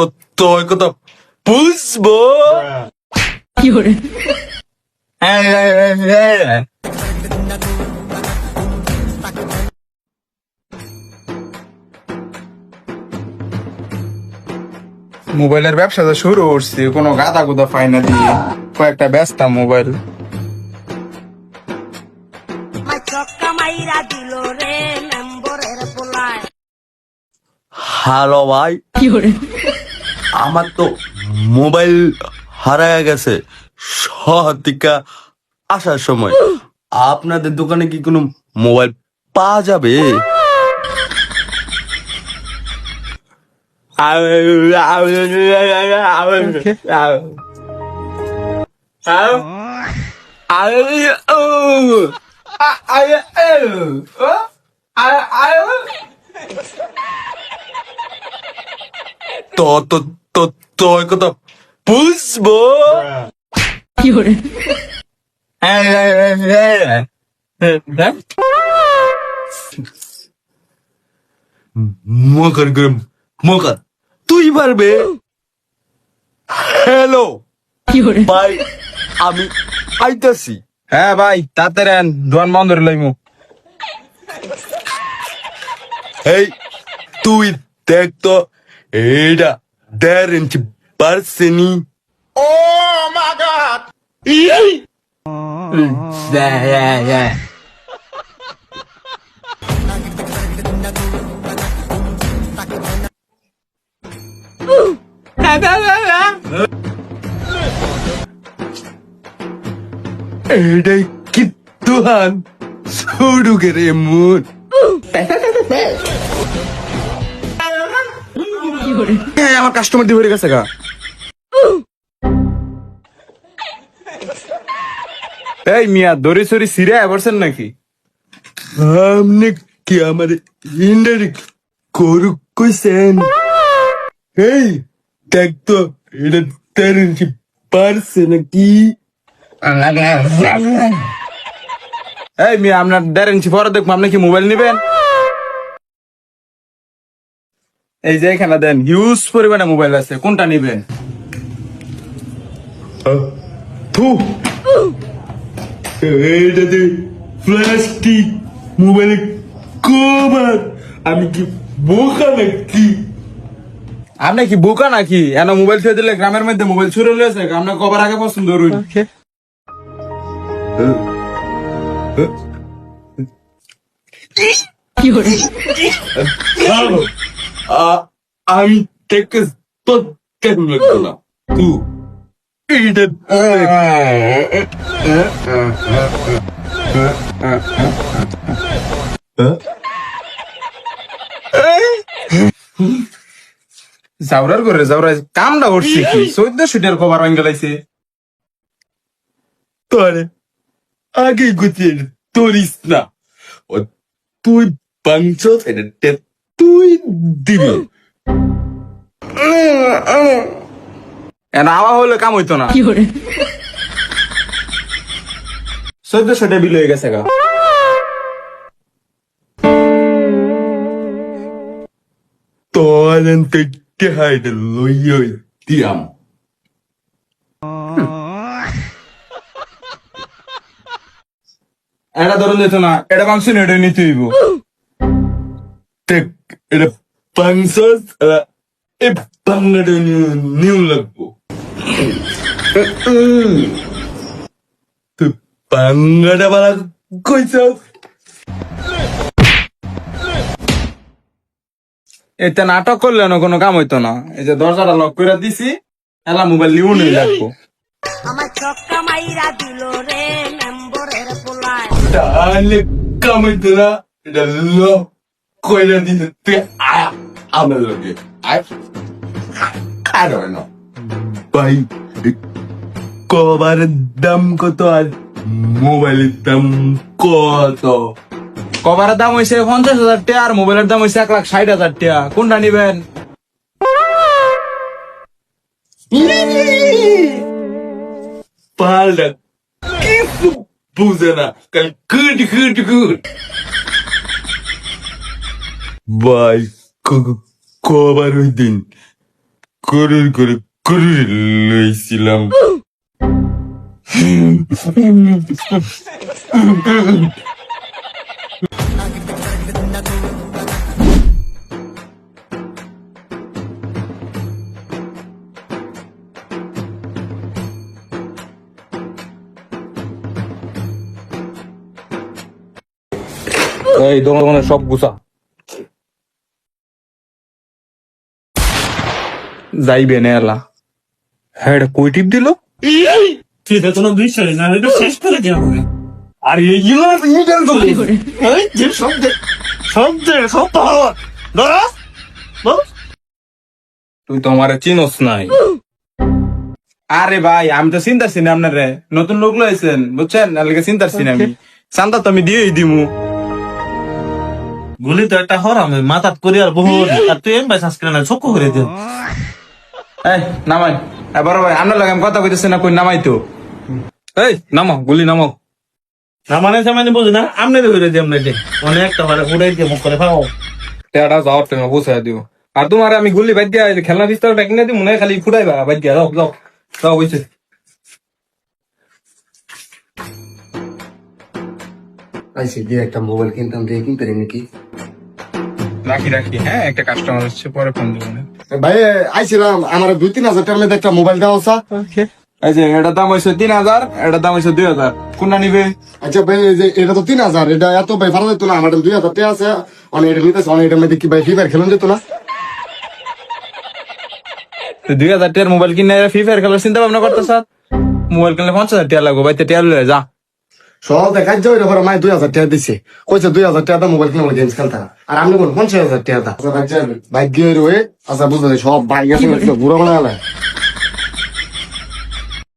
তো তোর কথা বুঝব মোবাইলের ব্যবসা তো শুরু করছি কোনো গাদা গুদা পাই না দিয়ে। কয়েকটা ব্যস্ত মোবাইল। হ্যালো ভাই আমার তো মোবাইল হারায় গেছে। শহর আসার সময়। আপনাদের দোকানে কি কোনো মোবাইল পাওয়া যাবে? তো তো তো তোর কথা বুঝব। মকর গরম মকর তুই পারবে? হ্যালো ভাই আমি আইতাছি। হ্যাঁ ভাই তাড়াতাড়ি আন দোয়ান বন্ধ লইমু। এই তুই দেখ তো এইটা দেড় ইঞ্চি পারছেনি এইটাই কি তুহান ছুড়ু রে মুন হ্যাঁ আমার কাস্টমার দিয়ে ভরে গেছে গা। এই মিয়া দড়ি সরি সিরে বলছেন নাকি? আপনি কি আমার ইন্ডাইরেক্ট করু কইছেন? এই দেখ তো এটা ইঞ্চি পারছে নাকি? এই মিয়া আপনার দেড় ইঞ্চি পরে দেখব আপনি কি মোবাইল নেবেন? এই যে এখানে দেন হিউজ পরিমাণে মোবাইল আছে কোনটা নিবেন? থু। এইটাতে প্লাস্টিক মোবাইলে কভার আমি কি বোকা নাকি? আপনি কি বোকা নাকি? এন মোবাইল ছুঁয়ে দিলে গ্রামের মধ্যে মোবাইল ছুড়ে লয়েছে আপনার কবার আগে পছন্দ করুন আ- আমি লাগতো না? তু এইটা জাউরার করে জাউরা কামটা করছে কি? চোদ্দ সিটের কভার ভাঙ গেলাইছে। তোরে আগে গুছিয়ে তোরিস না। ও তুই পাঞ্চ এটা তুই দিবি। এন আওয়া হলে কাম হইতো না। চোদ্দ সিটে বিল হয়ে গেছে গা। তোরেন তেটে হাইডে লইয়ই দিয়াম এটা ধরুন যেত না এটা মাংস নিয়ে এটা নিতে হইব। এটা পাঞ্চাস এ বাংলাটা নিউ লাগবো তুই বাংলাটা বালা কইছস এতে নাটক করলে না কোনো কাম হইতো না এই যে দরজাটা লক করে দিছি এলা মোবাইল নিউ নিয়ে লাগবো আমার চক্কা মাইরা দিল রে মেম্বরের পোলায় তাহলে কামাইতো না এটা ল কইরা দিতে তুই আয় আমার লগে আয় I don't know. ভাই কভারের দাম কত আর মোবাইলের দাম কত কভারের দাম হয়েছে পঞ্চাশ হাজার টাকা আর মোবাইলের দাম হয়েছে এক লাখ ষাট হাজার টাকা কোনটা নিবেন পাল্টা কিছু বুঝে না কাল কুট কুট কুট ভাই কবার ওই দিন করুর করে করুর লইছিলাম। এই দোকানে সব গুছা। যাইবে না এলা। হ্যাঁ এটা কই টিপ দিল? তুই তো কোনো বিষয় না এটা শেষ করে দিও আর এইগুলো ইন্টার তো এই যে শব্দ শব্দ শব্দ হওয়া। ধরো। বল তুই তো আমার চিনস নাই। আরে ভাই আমি তো চিন্তাছি না আপনার। রে নতুন লোক লয়েছেন বুঝছেন? আলকে চিন্তাছি না আমি। চান্দা তো আমি দিয়েই দিমু। গুলি তো একটা হরাম মাথাত করি আর বহু আর তুই এম বাইসাস করে না চক্ষু করে দিও এই নামাই। এবার ভাই আপনার লাগে আমি কথা কইতেছি না কই নামাই তো? এই নামাও গুলি নামাও। না মানে সে মানে বুঝি না আমনে ধরে আমনে দে। অনেক বারে উড়াই দিয়ে মুখ করে পাও টাইমে পৌঁছায় দিও। আর তোমার আমি গুলি বাদ দিয়া খেলনা পিস্তলটা কিনে দিই মনে খালি ফুটাইবা। বাদ দিয়া যাও যাও। যাও হইছে আইসি দিয়ে একটা মোবাইল কিনতাম দিয়ে কিনতে নাকি? রাখি রাখি। হ্যাঁ একটা কাস্টমার হচ্ছে পরে ফোন দিব না। ভাই আইছিলাম আমার দুই তিন হাজার মধ্যে একটা মোবাইল দেওয়া আছে। এটার দাম হয়েছে তিন হাজার এটার দাম হয়েছে দুই হাজার। কোনটা নিবে? আচ্ছা ভাই যে এটা তো তিন হাজার এটা এত ভাই ভালো যেত না আমার দুই হাজার টাকা আছে। অনেক এটা নিতেছে অনেক ভাই ফ্রি ফায়ার খেলুন যেত না? দুই হাজার টাকার মোবাইল কিনে ফ্রি ফায়ার খেলার চিন্তা ভাবনা করতে স্যার মোবাইল কিনলে পঞ্চাশ হাজার টাকা লাগবে বাইতে টাকা লয়ে যা। সব দেখাই যাও এটা পরে মাই দুই হাজার টাকা দিছে কইছে দুই হাজার টাকা মোবাইল কিনে গেমস খেলতা আর আমি কোন পঞ্চাশ হাজার টাকা দা। আচ্ছা ভাই যাবেন। ভাই গিয়ে রয়ে আচ্ছা বুঝতে সব বাইক আছে বুড়ো বানালে